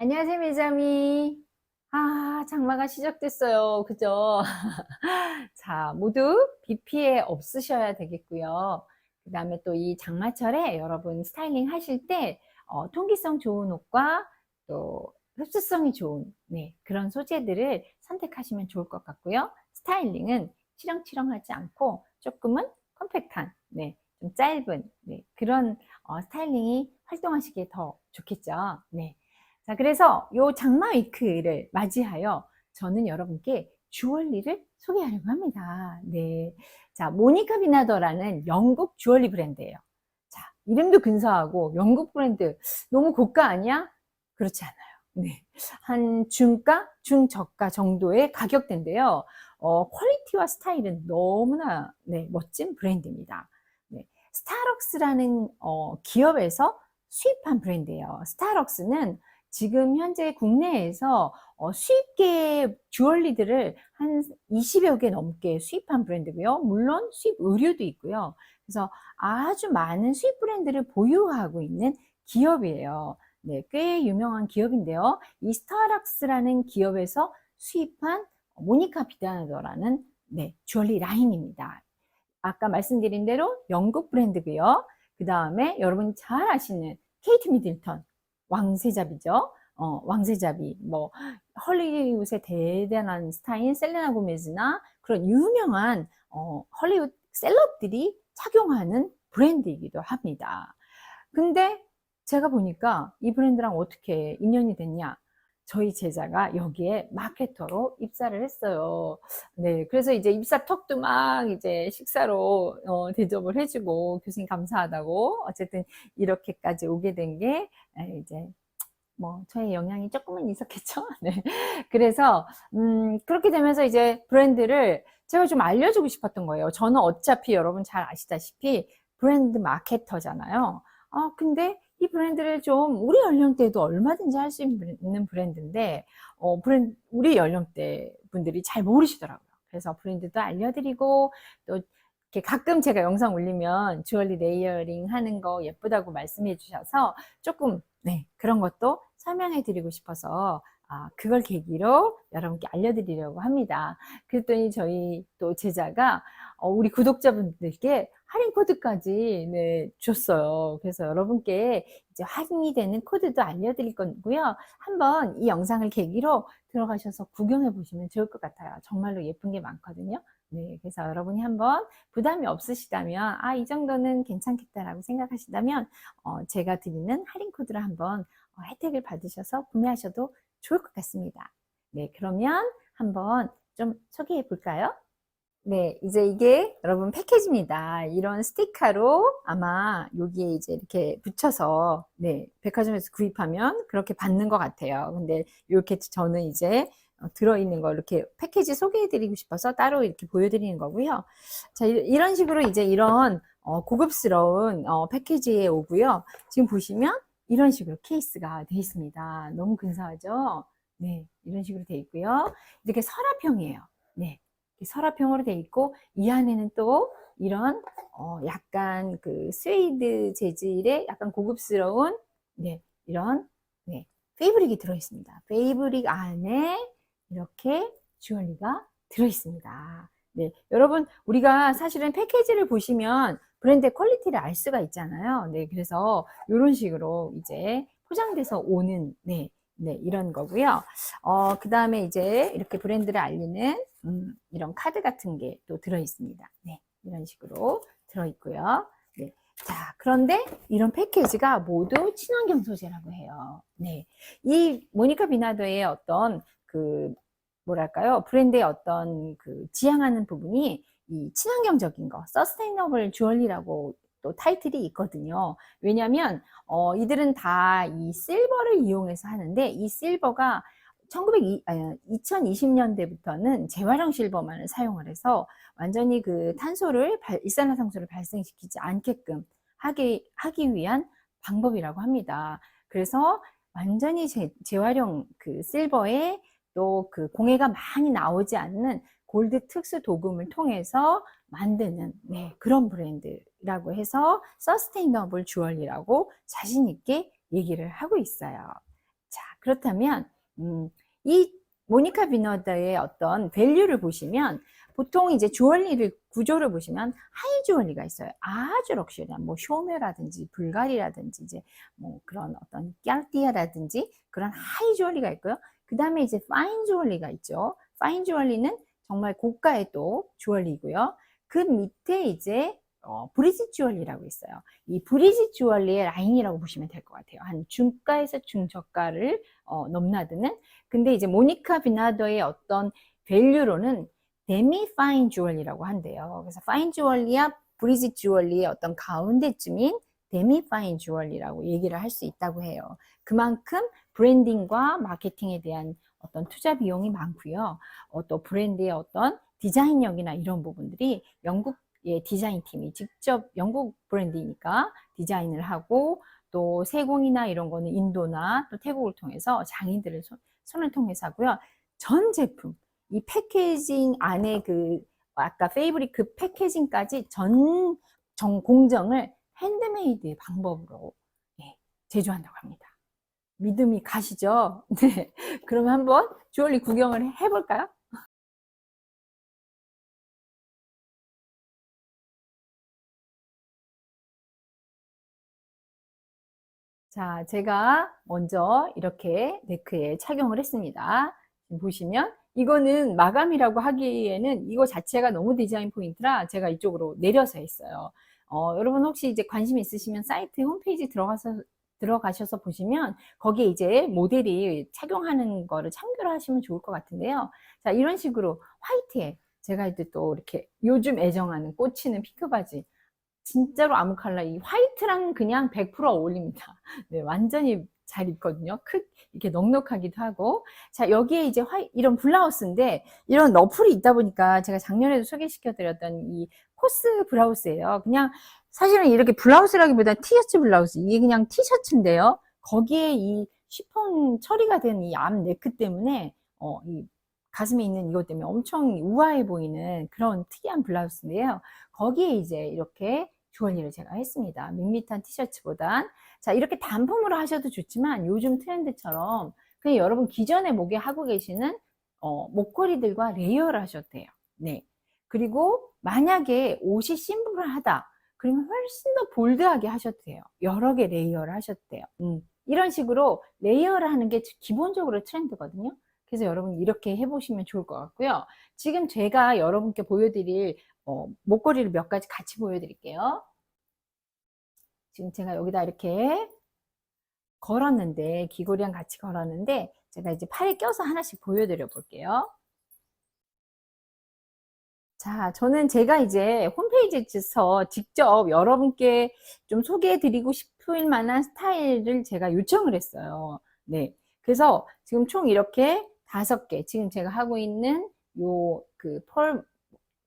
안녕하세요, 미자미. 아, 장마가 시작됐어요. 그죠? 자, 모두 비 피해 없으셔야 되겠고요. 그 다음에 또 이 장마철에 여러분 스타일링 하실 때 어, 통기성 좋은 옷과 또 흡수성이 좋은 네, 그런 소재들을 선택하시면 좋을 것 같고요. 스타일링은 치렁치렁하지 않고 조금은 컴팩트한, 네, 좀 짧은 네, 그런 어, 스타일링이 활동하시기에 더 좋겠죠. 네. 자, 그래서 요 장마 위크를 맞이하여 저는 여러분께 주얼리를 소개하려고 합니다. 네. 자, 모니카 비나더라는 영국 주얼리 브랜드예요. 자, 이름도 근사하고 영국 브랜드 너무 고가 아니야? 그렇지 않아요. 네. 한 중가, 중저가 정도의 가격대인데요. 어, 퀄리티와 스타일은 너무나 네, 멋진 브랜드입니다. 네. 스타럭스라는 어, 기업에서 수입한 브랜드예요. 스타럭스는 지금 현재 국내에서 어, 수입계 주얼리들을 한 20여 개 넘게 수입한 브랜드고요. 물론 수입 의류도 있고요. 그래서 아주 많은 수입 브랜드를 보유하고 있는 기업이에요. 네, 꽤 유명한 기업인데요. 이 스타락스라는 기업에서 수입한 모니카 비다나더라는 네, 주얼리 라인입니다. 아까 말씀드린 대로 영국 브랜드고요. 그 다음에 여러분 잘 아시는 케이트 미들턴 왕세자비죠. 어, 왕세자비, 뭐, 헐리우드의 대단한 스타인 셀레나 고메즈나 그런 유명한, 어, 헐리우드 셀럽들이 착용하는 브랜드이기도 합니다. 근데 제가 보니까 이 브랜드랑 어떻게 인연이 됐냐? 저희 제자가 여기에 마케터로 입사를 했어요. 네, 그래서 이제 입사 턱도 막 이제 식사로 어, 대접을 해주고 교수님 감사하다고 어쨌든 이렇게까지 오게 된 게 이제 뭐 저의 영향이 조금은 있었겠죠. 네, 그래서 음, 그렇게 되면서 이제 브랜드를 제가 좀 알려주고 싶었던 거예요. 저는 어차피 여러분 잘 아시다시피 브랜드 마케터잖아요. 아, 근데 이 브랜드를 좀 우리 연령대도 얼마든지 할 수 있는 브랜드인데 어, 브랜드 우리 연령대 분들이 잘 모르시더라고요. 그래서 브랜드도 알려드리고 또 이렇게 가끔 제가 영상 올리면 주얼리 레이어링 하는 거 예쁘다고 말씀해 주셔서 조금 네 그런 것도 설명해 드리고 싶어서 아, 그걸 계기로 여러분께 알려드리려고 합니다. 그랬더니 저희 또 제자가 어, 우리 구독자분들께 할인 코드까지 네, 줬어요. 그래서 여러분께 이제 할인이 되는 코드도 알려드릴 거고요. 한번 이 영상을 계기로 들어가셔서 구경해 보시면 좋을 것 같아요. 정말로 예쁜 게 많거든요. 네, 그래서 여러분이 한번 부담이 없으시다면 아, 이 정도는 괜찮겠다라고 생각하시다면 어, 제가 드리는 할인 코드를 한번 어, 혜택을 받으셔서 구매하셔도 좋을 것 같습니다. 네, 그러면 한번 좀 소개해 볼까요? 네, 이제 이게 여러분 패키지입니다. 이런 스티커로 아마 여기에 이제 이렇게 붙여서 네, 백화점에서 구입하면 그렇게 받는 것 같아요. 근데 이렇게 저는 이제 어, 들어있는 거 이렇게 패키지 소개해 드리고 싶어서 따로 이렇게 보여드리는 거고요. 자, 이런 식으로 이제 이런 어, 고급스러운 어, 패키지에 오고요. 지금 보시면 이런 식으로 케이스가 되어 있습니다. 너무 근사하죠? 네, 이런 식으로 되어 있고요. 이렇게 서랍형이에요. 네, 서랍형으로 되어 있고 이 안에는 또 이런 어, 약간 그 스웨이드 재질의 약간 고급스러운 네, 이런 네, 페이브릭이 들어 있습니다. 페이브릭 안에 이렇게 주얼리가 들어 있습니다. 네, 여러분 우리가 사실은 패키지를 보시면 브랜드의 퀄리티를 알 수가 있잖아요. 네, 그래서 이런 식으로 이제 포장돼서 오는 네, 네 이런 거고요. 어, 그 다음에 이제 이렇게 브랜드를 알리는 음, 이런 카드 같은 게 또 들어 있습니다. 네, 이런 식으로 들어 있고요. 네. 자, 그런데 이런 패키지가 모두 친환경 소재라고 해요. 네. 이 모니카 비나도의 어떤 그 뭐랄까요? 브랜드의 어떤 그 지향하는 부분이 이 친환경적인 거, 서스테이너블 주얼리라고 또 타이틀이 있거든요. 왜냐하면 어, 이들은 다 이 실버를 이용해서 하는데 이 실버가 1920, 아, 2020년대부터는 재활용 실버만을 사용을 해서 완전히 그 탄소를 일산화탄소를 발생시키지 않게끔 하기 하기 위한 방법이라고 합니다. 그래서 완전히 재, 재활용 그 실버에 또 그 공해가 많이 나오지 않는 골드 특수 도금을 통해서 만드는 네, 그런 브랜드라고 해서 서스테이너블 주얼리라고 자신 있게 얘기를 하고 있어요. 자, 그렇다면 음, 이 모니카 비너드의 어떤 밸류를 보시면 보통 이제 주얼리를 구조를 보시면 하이 주얼리가 있어요. 아주 럭셔리한 뭐 쇼메라든지 불가리라든지 이제 뭐 그런 어떤 까르띠에라든지 그런 하이 주얼리가 있고요. 그 다음에 이제 파인 주얼리가 있죠. 파인 주얼리는 정말 고가의 또 주얼리고요. 그 밑에 이제 어, 브리짓 주얼리라고 있어요. 이 브리짓 주얼리의 라인이라고 보시면 될 것 같아요. 한 중가에서 중저가를 어, 넘나드는. 근데 이제 모니카 비나더의 어떤 밸류로는 데미 파인 주얼리라고 한대요. 그래서 파인 주얼리와 브리짓 주얼리의 어떤 가운데쯤인 데미 파인 주얼리라고 얘기를 할 수 있다고 해요. 그만큼 브랜딩과 마케팅에 대한 어떤 투자 비용이 많고요. 어, 또 브랜드의 어떤 디자인력이나 이런 부분들이 영국 의 디자인 팀이 직접 영국 브랜드이니까 디자인을 하고 또 세공이나 이런 거는 인도나 또 태국을 통해서 장인들을 손, 손을 통해서 하고요. 전 제품 이 패키징 안에 그 아까 페이브릭 그 패키징까지 전, 전 공정을 핸드메이드의 방법으로 예, 제조한다고 합니다. 믿음이 가시죠? 네. 그러면 한번 주얼리 구경을 해볼까요? 자, 제가 먼저 이렇게 네크에 착용을 했습니다. 보시면 이거는 마감이라고 하기에는 이거 자체가 너무 디자인 포인트라 제가 이쪽으로 내려서 했어요. 어, 여러분 혹시 이제 관심 있으시면 사이트 홈페이지 들어가서 들어가셔서 보시면 거기에 이제 모델이 착용하는 거를 참고를 하시면 좋을 것 같은데요. 자, 이런 식으로 화이트에 제가 이제 또 이렇게 요즘 애정하는 꽂히는 핑크 바지 진짜로 아무 컬러 이 화이트랑 그냥 100% 어울립니다. 네, 완전히 잘 입거든요. 크 이렇게 넉넉하기도 하고 자 여기에 이제 화이 이런 블라우스인데 이런 너플이 있다 보니까 제가 작년에도 소개시켜 드렸던 이 코스 블라우스예요. 그냥 사실은 이렇게 블라우스라기보다 티셔츠 블라우스 이게 그냥 티셔츠인데요. 거기에 이 시폰 처리가 된이앞 네크 때문에 어, 이 가슴에 있는 이것 때문에 엄청 우아해 보이는 그런 특이한 블라우스인데요. 거기에 이제 이렇게 주얼리를 제가 했습니다. 밋밋한 티셔츠보단. 자, 이렇게 단품으로 하셔도 좋지만 요즘 트렌드처럼 그냥 여러분 기존에 목에 하고 계시는 어, 목걸이들과 레이어를 하셔도 돼요. 네. 그리고 만약에 옷이 심플하다. 그러면 훨씬 더 볼드하게 하셔도 돼요. 여러 개 레이어를 하셔도 돼요. 음, 이런 식으로 레이어를 하는 게 기본적으로 트렌드거든요. 그래서 여러분 이렇게 해보시면 좋을 것 같고요. 지금 제가 여러분께 보여드릴 어, 목걸이를 몇 가지 같이 보여드릴게요. 지금 제가 여기다 이렇게 걸었는데 귀걸이랑 같이 걸었는데 제가 이제 팔에 껴서 하나씩 보여드려 볼게요. 자, 저는 제가 이제 홈페이지에서 직접 여러분께 좀 소개해 드리고 싶을 만한 스타일을 제가 요청을 했어요. 네. 그래서 지금 총 이렇게 다섯 개, 지금 제가 하고 있는 요 그 펄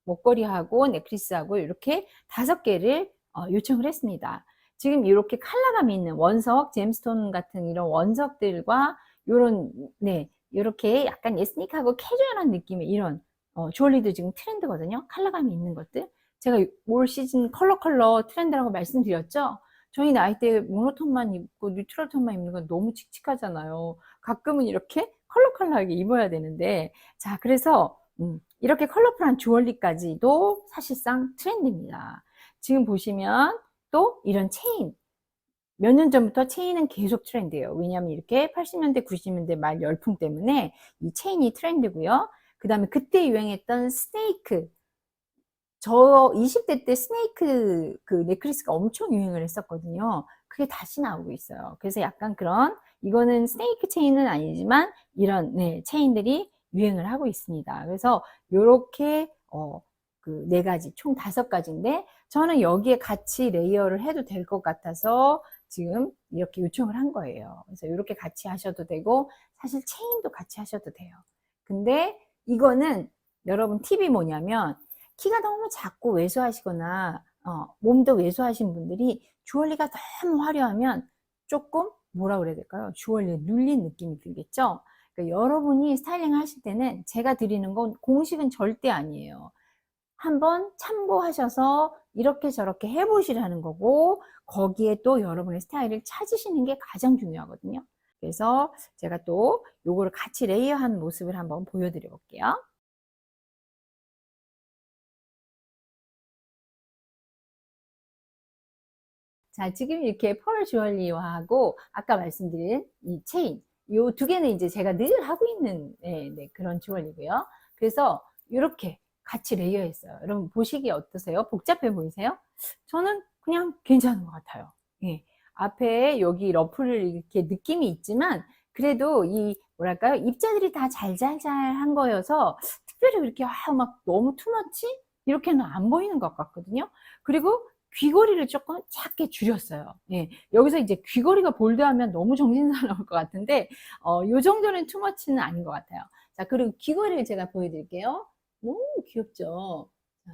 목걸이하고 넥클리스하고 이렇게 다섯 개를 어, 요청을 했습니다. 지금 이렇게 컬러감이 있는 원석, 잼스톤 같은 이런 원석들과 요런, 네, 이렇게 약간 에스닉하고 캐주얼한 느낌의 이런 어, 주얼리도 지금 트렌드거든요. 컬러감이 있는 것들. 제가 올 시즌 컬러 컬러 트렌드라고 말씀드렸죠. 저희 나이 때 모노톤만 입고 뉴트럴 톤만 입는 건 너무 칙칙하잖아요. 가끔은 이렇게 컬러 컬러하게 입어야 되는데 자 그래서 음, 이렇게 컬러풀한 주얼리까지도 사실상 트렌드입니다. 지금 보시면 또 이런 체인 몇 년 전부터 체인은 계속 트렌드예요. 왜냐하면 이렇게 80년대 90년대 말 열풍 때문에 이 체인이 트렌드고요. 그 다음에 그때 유행했던 스네이크 저 20대 때 스네이크 그 넥클리스가 엄청 유행을 했었거든요. 그게 다시 나오고 있어요. 그래서 약간 그런 이거는 스네이크 체인은 아니지만 이런 네, 체인들이 유행을 하고 있습니다. 그래서 이렇게 어, 그 네 가지 총 다섯 가지인데 저는 여기에 같이 레이어를 해도 될 것 같아서 지금 이렇게 요청을 한 거예요. 그래서 이렇게 같이 하셔도 되고 사실 체인도 같이 하셔도 돼요. 근데 이거는 여러분 팁이 뭐냐면 키가 너무 작고 왜소하시거나 어, 몸도 왜소하신 분들이 주얼리가 너무 화려하면 조금 뭐라 그래야 될까요? 주얼리에 눌린 느낌이 들겠죠? 그러니까 여러분이 스타일링 하실 때는 제가 드리는 건 공식은 절대 아니에요. 한번 참고하셔서 이렇게 저렇게 해보시라는 거고 거기에 또 여러분의 스타일을 찾으시는 게 가장 중요하거든요. 그래서 제가 또 요거를 같이 레이어한 모습을 한번 보여드려 볼게요. 자, 지금 이렇게 펄 주얼리하고 아까 말씀드린 이 체인, 요 두 개는 이제 제가 늘 하고 있는 네, 네, 그런 주얼리고요. 그래서 이렇게 같이 레이어했어요. 여러분 보시기 어떠세요? 복잡해 보이세요? 저는 그냥 괜찮은 것 같아요. 예. 앞에 여기 러프를 이렇게 느낌이 있지만 그래도 이 뭐랄까요? 입자들이 다 잘잘잘한 거여서 특별히 그렇게 아, 막 너무 투머치 이렇게는 안 보이는 것 같거든요. 그리고 귀걸이를 조금 작게 줄였어요. 예. 여기서 이제 귀걸이가 볼드하면 너무 정신사나울 것 같은데, 어, 요 정도는 투머치는 아닌 것 같아요. 자, 그리고 귀걸이를 제가 보여드릴게요. 너무 귀엽죠? 자,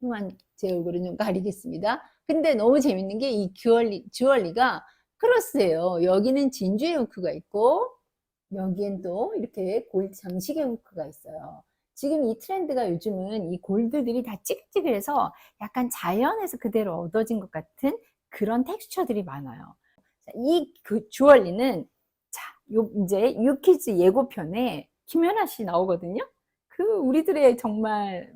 흉한 제 얼굴은 좀 가리겠습니다. 근데 너무 재밌는 게 이 주얼리, 주얼리가 크로스예요. 여기는 진주의 후크가 있고, 여기엔 또 이렇게 골드 장식의 후크가 있어요. 지금 이 트렌드가 요즘은 이 골드들이 다 찌글찌글해서 약간 자연에서 그대로 얻어진 것 같은 그런 텍스처들이 많아요. 자, 이그 주얼리는 자, 요 이제 유키즈 예고편에 김연아 씨 나오거든요. 그 우리들의 정말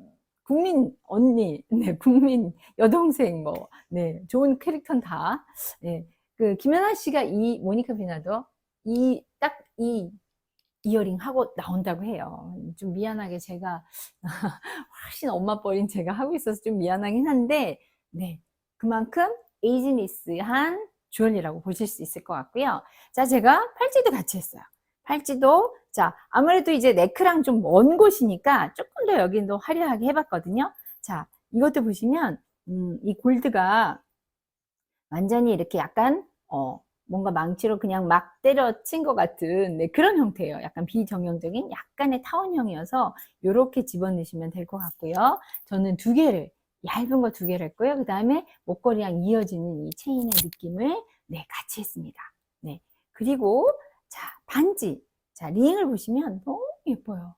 국민 언니, 네, 국민 여동생 뭐, 네, 좋은 캐릭터는 다, 네, 그 김연아 씨가 이 모니카 비나도 이 딱 이 이어링 하고 나온다고 해요. 좀 미안하게 제가 훨씬 엄마 뻘인 제가 하고 있어서 좀 미안하긴 한데, 네, 그만큼 에이지니스한 주얼리라고 보실 수 있을 것 같고요. 자, 제가 팔찌도 같이 했어요. 팔찌도 자 아무래도 이제 네크랑 좀 먼 곳이니까 조금 더 여기는 더 화려하게 해봤거든요. 자 이것도 보시면 음, 이 골드가 완전히 이렇게 약간 어, 뭔가 망치로 그냥 막 때려친 것 같은 네, 그런 형태예요. 약간 비정형적인 약간의 타원형이어서 이렇게 집어넣으시면 될 것 같고요. 저는 두 개를 얇은 거 두 개를 했고요. 그 다음에 목걸이랑 이어지는 이 체인의 느낌을 네, 같이 했습니다. 네. 그리고 자, 반지. 자, 링을 보시면 너무 예뻐요.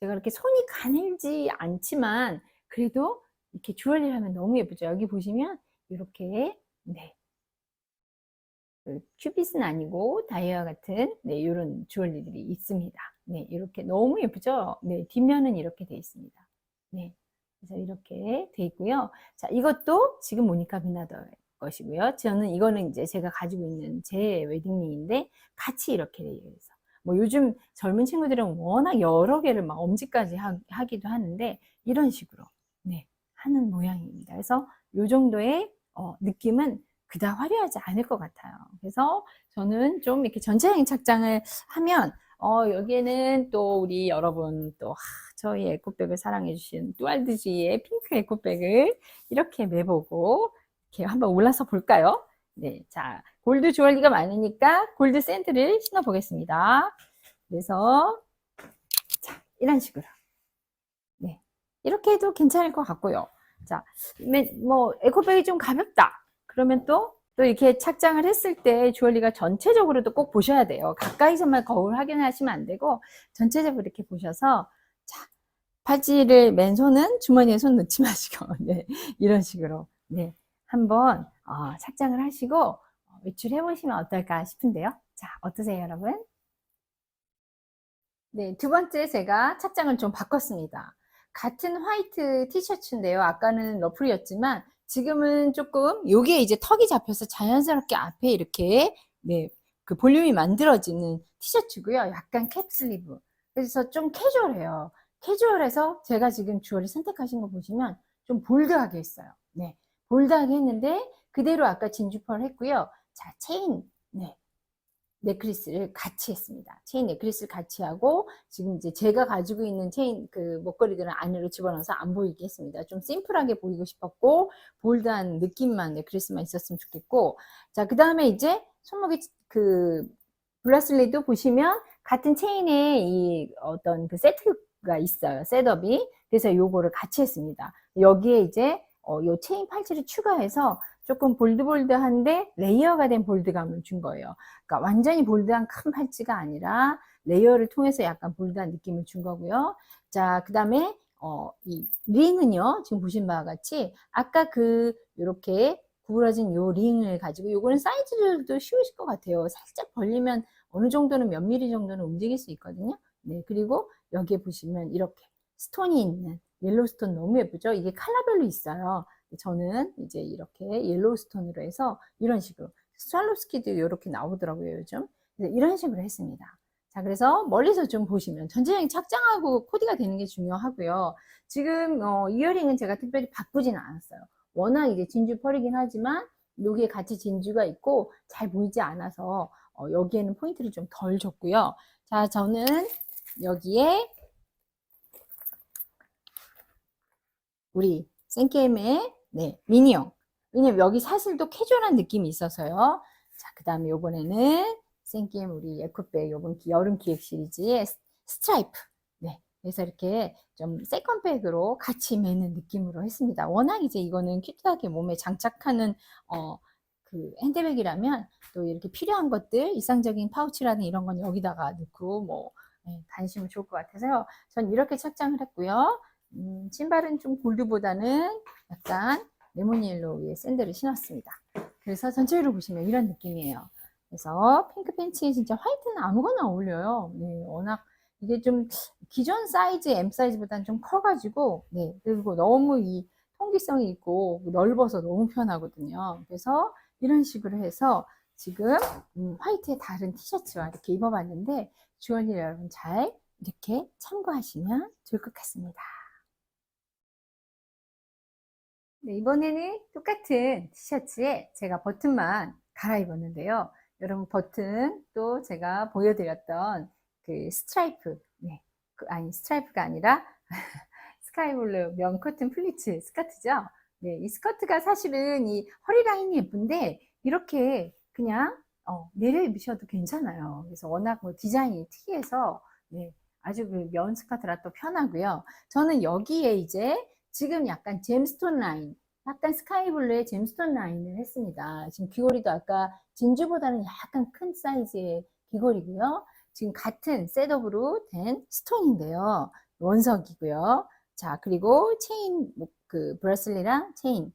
제가 이렇게 손이 가늘지 않지만 그래도 이렇게 주얼리를 하면 너무 예쁘죠. 여기 보시면 이렇게 네. 그 큐빗은 아니고 다이아 같은 네, 이런 주얼리들이 있습니다. 네, 이렇게 너무 예쁘죠? 네, 뒷면은 이렇게 돼 있습니다. 네. 그래서 이렇게 돼 있고요. 자, 이것도 지금 모니카 비나더 것이고요. 저는 이거는 이제 제가 가지고 있는 제 웨딩링인데 같이 이렇게 레이어해서 뭐 요즘 젊은 친구들은 워낙 여러 개를 막 엄지까지 하, 기도 하는데 이런 식으로 네 하는 모양입니다. 그래서 요 정도의 어, 느낌은 그닥 화려하지 않을 것 같아요. 그래서 저는 좀 이렇게 전체적인 착장을 하면 어, 여기에는 또 우리 여러분 또 하, 저희 에코백을 사랑해 주신 뚜알드지의 핑크 에코백을 이렇게 매보고 이렇게 한번 올라서 볼까요? 네, 자, 골드 주얼리가 많으니까 골드 샌드를 신어 보겠습니다. 그래서 자, 이런 식으로. 네. 이렇게 해도 괜찮을 것 같고요. 자, 뭐 에코백이 좀 가볍다. 그러면 또또 이렇게 착장을 했을 때 주얼리가 전체적으로도 꼭 보셔야 돼요. 가까이서만 거울 확인하시면 안 되고 전체적으로 이렇게 보셔서 자, 팔찌를 맨손은 주머니에 손 넣지 마시고 네, 이런 식으로 네, 한번 어, 착장을 하시고 외출해 보시면 어떨까 싶은데요. 자, 어떠세요, 여러분? 네, 두 번째 제가 착장을 좀 바꿨습니다. 같은 화이트 티셔츠인데요. 아까는 러플이었지만 지금은 조금 요게 이제 턱이 잡혀서 자연스럽게 앞에 이렇게 네, 그 볼륨이 만들어지는 티셔츠고요. 약간 캡슬리브. 그래서 좀 캐주얼해요. 캐주얼해서 제가 지금 주얼리 선택하신 거 보시면 좀 볼드하게 했어요. 네. 볼드하게 했는데 그대로 아까 진주펄 했고요. 자, 체인 네. 넥클리스를 같이 했습니다. 체인 넥클리스를 같이 하고 지금 이제 제가 가지고 있는 체인 그 목걸이들은 안으로 집어넣어서 안 보이게 했습니다. 좀 심플하게 보이고 싶었고 볼드한 느낌만 넥클리스만 있었으면 좋겠고 자, 그 다음에 이제 손목에 그 블라슬리도 보시면 같은 체인에 이 어떤 그 세트가 있어요. 셋업이. 그래서 요거를 같이 했습니다. 여기에 이제 어, 요 체인 팔찌를 추가해서 조금 볼드볼드한데 레이어가 된 볼드감을 준 거예요. 그러니까 완전히 볼드한 큰 팔찌가 아니라 레이어를 통해서 약간 볼드한 느낌을 준 거고요. 자, 그 다음에 어, 이 링은요, 지금 보신 바와 같이 아까 그 이렇게 구부러진 요 링을 가지고 요거는 사이즈도 쉬우실 것 같아요. 살짝 벌리면 어느 정도는 몇 미리 정도는 움직일 수 있거든요. 네, 그리고 여기에 보시면 이렇게 스톤이 있는 옐로우 스톤 너무 예쁘죠? 이게 컬러별로 있어요. 저는 이제 이렇게 옐로우 스톤으로 해서 이런 식으로 스왈롭스키도 이렇게 나오더라고요, 요즘. 이런 식으로 했습니다. 자, 그래서 멀리서 좀 보시면 전체적인 착장하고 코디가 되는 게 중요하고요. 지금 어, 이어링은 제가 특별히 바꾸지는 않았어요. 워낙 이제 진주 펄이긴 하지만 여기에 같이 진주가 있고 잘 보이지 않아서 어, 여기에는 포인트를 좀 덜 줬고요. 자, 저는 여기에 우리 생게임의 네, 미니용. 왜냐면 여기 사슬도 캐주얼한 느낌이 있어서요. 자, 그 다음에 요번에는 생게임 우리 에코백 요번 기- 여름 기획 시리즈의 스- 스트라이프. 네. 그래서 이렇게 좀 세컨백으로 같이 매는 느낌으로 했습니다. 워낙 이제 이거는 큐트하게 몸에 장착하는 어, 그 핸드백이라면 또 이렇게 필요한 것들, 이상적인 파우치라든 이런 건 여기다가 넣고 뭐 네, 다니시면 좋을 것 같아서요. 전 이렇게 착장을 했고요. 음, 신발은 좀 골드보다는 약간 레몬 옐로우의 샌들을 신었습니다. 그래서 전체적으로 보시면 이런 느낌이에요. 그래서 핑크 팬츠에 진짜 화이트는 아무거나 어울려요. 네, 워낙 이게 좀 기존 사이즈 M 사이즈보다는 좀 커가지고 네 그리고 너무 이 통기성이 있고 넓어서 너무 편하거든요. 그래서 이런 식으로 해서 지금 음, 화이트의 다른 티셔츠와 이렇게 입어봤는데 주얼리 여러분 잘 이렇게 참고하시면 좋을 것 같습니다. 네, 이번에는 똑같은 티셔츠에 제가 버튼만 갈아입었는데요. 여러분 버튼 또 제가 보여드렸던 그 스트라이프, 네, 그, 아니 스트라이프가 아니라 스카이블루 면 커튼 플리츠 스커트죠. 네, 이 스커트가 사실은 이 허리 라인이 예쁜데 이렇게 그냥 어, 내려 입으셔도 괜찮아요. 그래서 워낙 뭐 디자인이 특이해서 네, 아주 그 면 스커트라 또 편하고요. 저는 여기에 이제 지금 약간 잼스톤 라인, 약간 스카이블루의 잼스톤 라인을 했습니다. 지금 귀걸이도 아까 진주보다는 약간 큰 사이즈의 귀걸이고요. 지금 같은 셋업으로 된 스톤인데요. 원석이고요. 자, 그리고 체인, 뭐, 그, 브라슬리랑 체인,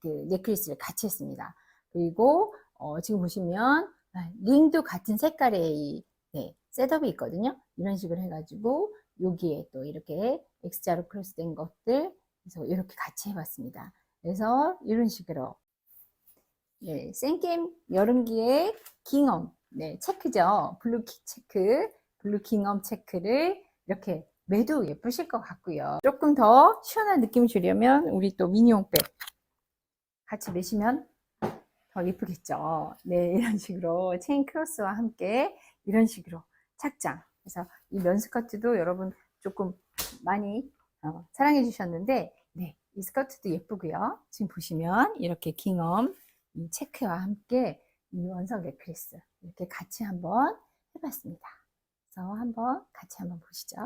그, 넥클리스를 같이 했습니다. 그리고, 어, 지금 보시면, 아, 링도 같은 색깔의 이, 네, 셋업이 있거든요. 이런 식으로 해가지고, 여기에 또 이렇게 X자로 크로스된 것들, 그래서 이렇게 같이 해봤습니다. 그래서 이런 식으로, 네, 생게임 여름기의 깅엄, 네, 체크죠. 블루킥 체크, 블루 깅엄 체크를 이렇게 매도 예쁘실 것 같고요. 조금 더 시원한 느낌 주려면 우리 또 미니홈백 같이 매시면 더 예쁘겠죠. 네, 이런 식으로 체인 크로스와 함께 이런 식으로 착장. 그래서 이 면 스커트도 여러분 조금 많이 어, 사랑해 주셨는데, 네, 이 스커트도 예쁘고요. 지금 보시면 이렇게 킹엄 이 체크와 함께 이 원석 넥클리스 이렇게 같이 한번 해봤습니다. 그래서 한번 같이 한번 보시죠.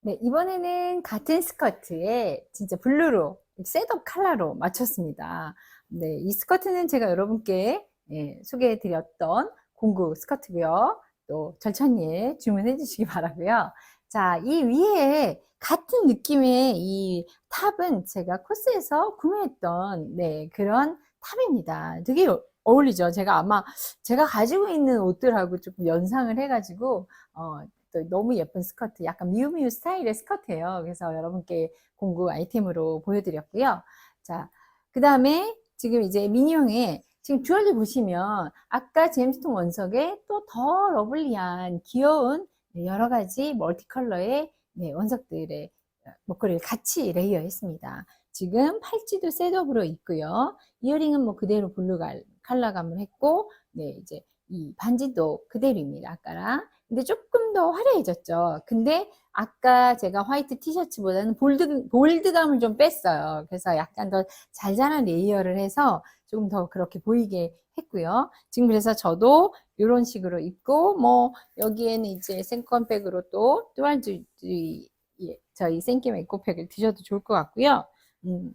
네, 이번에는 같은 스커트에 진짜 블루로 셋업 컬러로 맞췄습니다. 네, 이 스커트는 제가 여러분께 예, 소개해 드렸던 공구 스커트고요. 또 절찬리에 주문해 주시기 바라고요. 자, 이 위에 같은 느낌의 이 탑은 제가 코스에서 구매했던 네, 그런 탑입니다. 되게 어- 어울리죠. 제가 아마 제가 가지고 있는 옷들하고 조금 연상을 해가지고 어, 또 너무 예쁜 스커트, 약간 미우미우 스타일의 스커트예요. 그래서 여러분께 공구 아이템으로 보여드렸고요. 자, 그 다음에 지금 이제 미니용에 지금 주얼리 보시면 아까 제임스톤 원석에 또더 러블리한 귀여운 네, 여러 가지 멀티컬러의 네, 원석들의 어, 목걸이를 같이 레이어했습니다. 지금 팔찌도 셋업으로 있고요. 이어링은 뭐 그대로 블루 갈- 컬러감을 했고, 네, 이제 이 반지도 그대로입니다. 아까랑. 근데 조금 더 화려해졌죠. 근데 아까 제가 화이트 티셔츠보다는 볼드, 볼드감을 좀 뺐어요. 그래서 약간 더 잘잘한 레이어를 해서 조금 더 그렇게 보이게 했고요. 지금 그래서 저도 이런 식으로 입고, 뭐, 여기에는 이제 생컨백으로 또 뚜알주, 저희 생김 에코백을 드셔도 좋을 것 같고요. 음,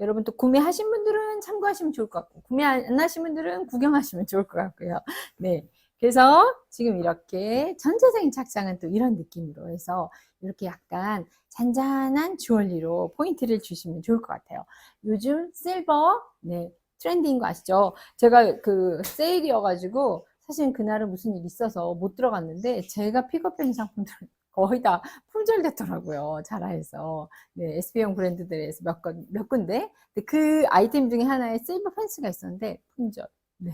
여러분 또 구매하신 분들은 참고하시면 좋을 것 같고, 구매 안 하신 분들은 구경하시면 좋을 것 같고요. 네. 그래서 지금 이렇게 전체적인 착장은 또 이런 느낌으로 해서 이렇게 약간 잔잔한 주얼리로 포인트를 주시면 좋을 것 같아요. 요즘 실버, 네, 트렌드인 거 아시죠? 제가 그 세일이어가지고 사실 그날은 무슨 일이 있어서 못 들어갔는데 제가 픽업한 상품들 거의 다 품절됐더라고요. 자라에서. 네, SB형 브랜드들에서 몇, 건, 몇 군데. 그 아이템 중에 하나에 실버 팬츠가 있었는데 품절. 네.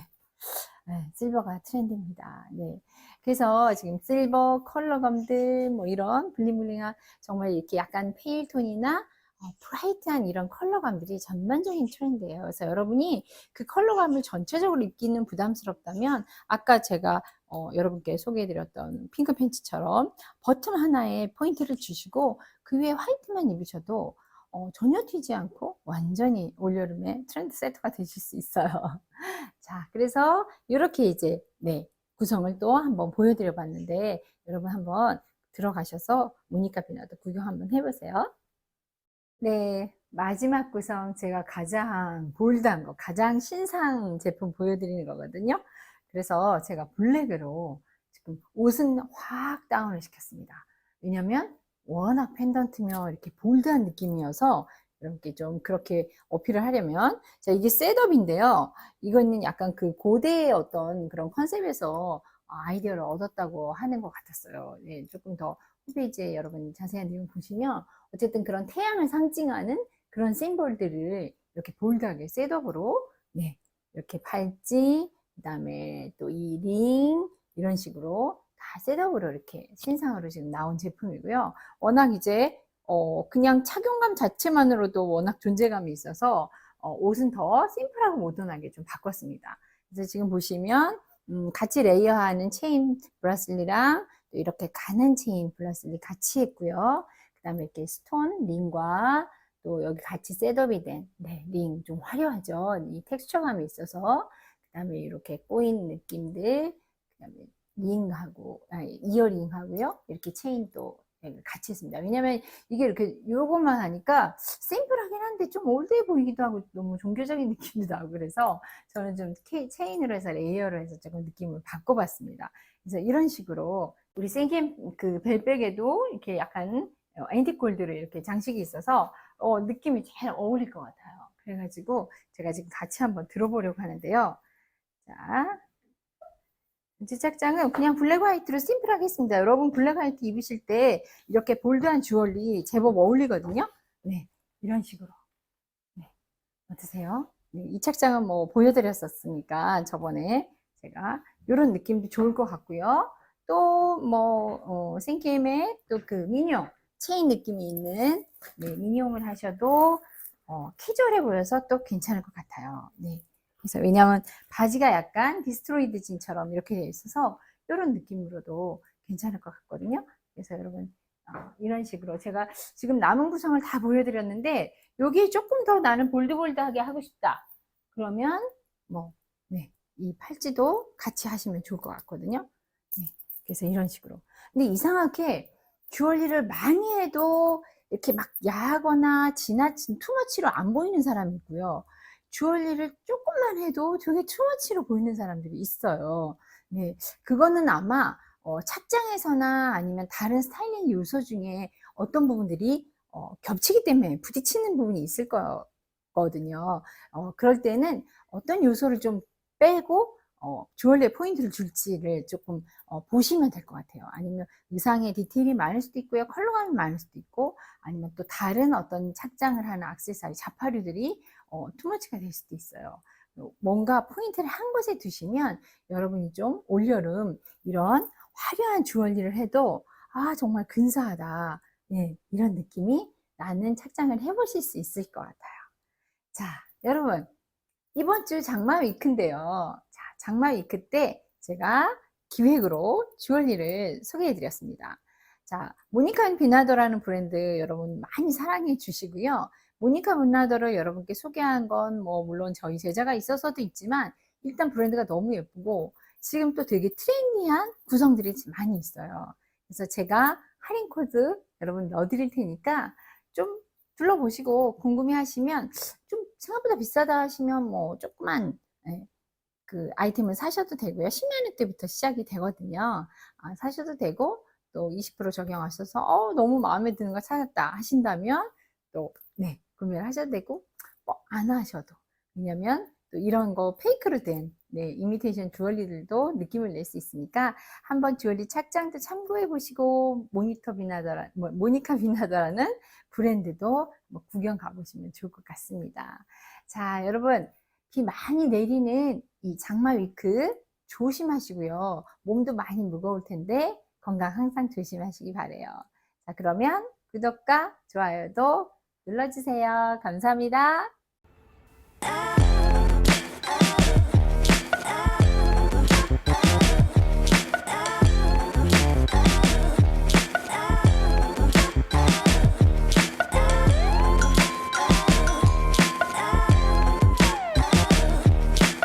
네, 실버가 트렌드입니다. 네. 그래서 지금 실버 컬러감들 뭐 이런 블링블링한 정말 이렇게 약간 페일 톤이나 어, 브라이트한 이런 컬러감들이 전반적인 트렌드예요. 그래서 여러분이 그 컬러감을 전체적으로 입기는 부담스럽다면 아까 제가 어, 여러분께 소개해드렸던 핑크 팬츠처럼 버튼 하나에 포인트를 주시고 그 위에 화이트만 입으셔도 어, 전혀 튀지 않고 완전히 올여름에 트렌드 세트가 되실 수 있어요. 자, 그래서 이렇게 이제 네 구성을 또 한번 보여드려 봤는데 여러분 한번 들어가셔서 모니카 비나도 구경 한번 해보세요. 네, 마지막 구성 제가 가장 볼드한 거, 가장 신상 제품 보여드리는 거거든요. 그래서 제가 블랙으로 지금 옷은 확 다운을 시켰습니다. 왜냐면 워낙 펜던트며 이렇게 볼드한 느낌이어서 이렇게 좀 그렇게 어필을 하려면 자 이게 셋업인데요. 이거는 약간 그 고대의 어떤 그런 컨셉에서 아이디어를 얻었다고 하는 것 같았어요. 네, 조금 더 홈페이지에 여러분 자세한 내용 보시면 어쨌든 그런 태양을 상징하는 그런 심볼들을 이렇게 볼드하게 셋업으로 네, 이렇게 팔찌 그 다음에 또 이 링 이런 식으로 다 셋업으로 이렇게 신상으로 지금 나온 제품이고요. 워낙 이제 어 그냥 착용감 자체만으로도 워낙 존재감이 있어서 어 옷은 더 심플하고 모던하게 좀 바꿨습니다. 그래서 지금 보시면 음 같이 레이어하는 체인 브라슬리랑 또 이렇게 가는 체인 브라슬리 같이 했고요. 그 다음에 이렇게 스톤 링과 또 여기 같이 셋업이 된 네, 링 좀 화려하죠. 이 텍스처감이 있어서 그다음에 이렇게 꼬인 느낌들 그다음에 링하고 아니, 이어링하고요. 이렇게 체인도 같이 했습니다. 왜냐면 이게 이렇게 요것만 하니까 심플하긴 한데 좀 올드해 보이기도 하고 너무 종교적인 느낌도 나고 그래서 저는 좀 체인으로 해서 레이어를 해서 조금 느낌을 바꿔봤습니다. 그래서 이런 식으로 우리 생김 그 벨백에도 이렇게 약간 앤티골드로 이렇게 장식이 있어서 어, 느낌이 잘 어울릴 것 같아요. 그래가지고 제가 지금 같이 한번 들어보려고 하는데요. 자, 착장은 그냥 블랙 화이트로 심플하게 했습니다. 여러분 블랙 화이트 입으실 때 이렇게 볼드한 주얼리 제법 어울리거든요. 네, 이런 식으로. 네, 어떠세요? 네, 이 착장은 뭐 보여드렸었으니까 저번에 제가 이런 느낌도 좋을 것 같고요. 또뭐 어, 생김에 또 그 미니홈 체인 느낌이 있는 네, 미니홈을 하셔도 어, 캐주얼해 보여서 또 괜찮을 것 같아요. 네. 그래서 왜냐하면 바지가 약간 디스트로이드 진처럼 이렇게 되어 있어서 이런 느낌으로도 괜찮을 것 같거든요. 그래서 여러분 어, 이런 식으로 제가 지금 남은 구성을 다 보여드렸는데 여기 조금 더 나는 볼드볼드하게 하고 싶다. 그러면 뭐 네, 이 팔찌도 같이 하시면 좋을 것 같거든요. 네, 그래서 이런 식으로. 근데 이상하게 주얼리를 많이 해도 이렇게 막 야하거나 지나친 투머치로 안 보이는 사람이 있고요. 주얼리를 조금만 해도 되게 투머치로 보이는 사람들이 있어요. 네, 그거는 아마 어, 착장에서나 아니면 다른 스타일링 요소 중에 어떤 부분들이 어, 겹치기 때문에 부딪히는 부분이 있을 거거든요. 어, 그럴 때는 어떤 요소를 좀 빼고 어, 주얼리에 포인트를 줄지를 조금 어, 보시면 될 것 같아요. 아니면 의상의 디테일이 많을 수도 있고요. 컬러감이 많을 수도 있고 아니면 또 다른 어떤 착장을 하는 악세사리, 자파류들이 어, 투머치가 될 수도 있어요. 뭔가 포인트를 한 곳에 두시면 여러분이 좀 올여름 이런 화려한 주얼리를 해도 아 정말 근사하다 예, 이런 느낌이 나는 착장을 해보실 수 있을 것 같아요. 자 여러분 이번 주 장마 위크인데요. 자 장마 위크 때 제가 기획으로 주얼리를 소개해 드렸습니다. 자 모니카 앤 비나더라는 브랜드 여러분 많이 사랑해 주시고요. 모니카 문나더를 여러분께 소개한 건 뭐 물론 저희 제자가 있어서도 있지만 일단 브랜드가 너무 예쁘고 지금 또 되게 트렌디한 구성들이 많이 있어요. 그래서 제가 할인 코드 여러분 넣어드릴 테니까 좀 둘러보시고 궁금해 하시면 좀 생각보다 비싸다 하시면 뭐 조그만 예, 그 아이템을 사셔도 되고요. 10만 원대부터 시작이 되거든요. 아, 사셔도 되고 또 20% 적용하셔서 어, 너무 마음에 드는 거 찾았다 하신다면 또 네, 구매를 하셔도 되고 뭐 안 하셔도 왜냐면 또 이런 거 페이크로 된 네, 이미테이션 주얼리들도 느낌을 낼 수 있으니까 한번 주얼리 착장도 참고해 보시고 모니터 비나더라 뭐, 모니카 비나더라는 브랜드도 뭐 구경 가보시면 좋을 것 같습니다. 자, 여러분 비 많이 내리는 이 장마 위크 조심하시고요. 몸도 많이 무거울 텐데 건강 항상 조심하시기 바래요. 자, 그러면 구독과 좋아요도 눌러주세요. 감사합니다.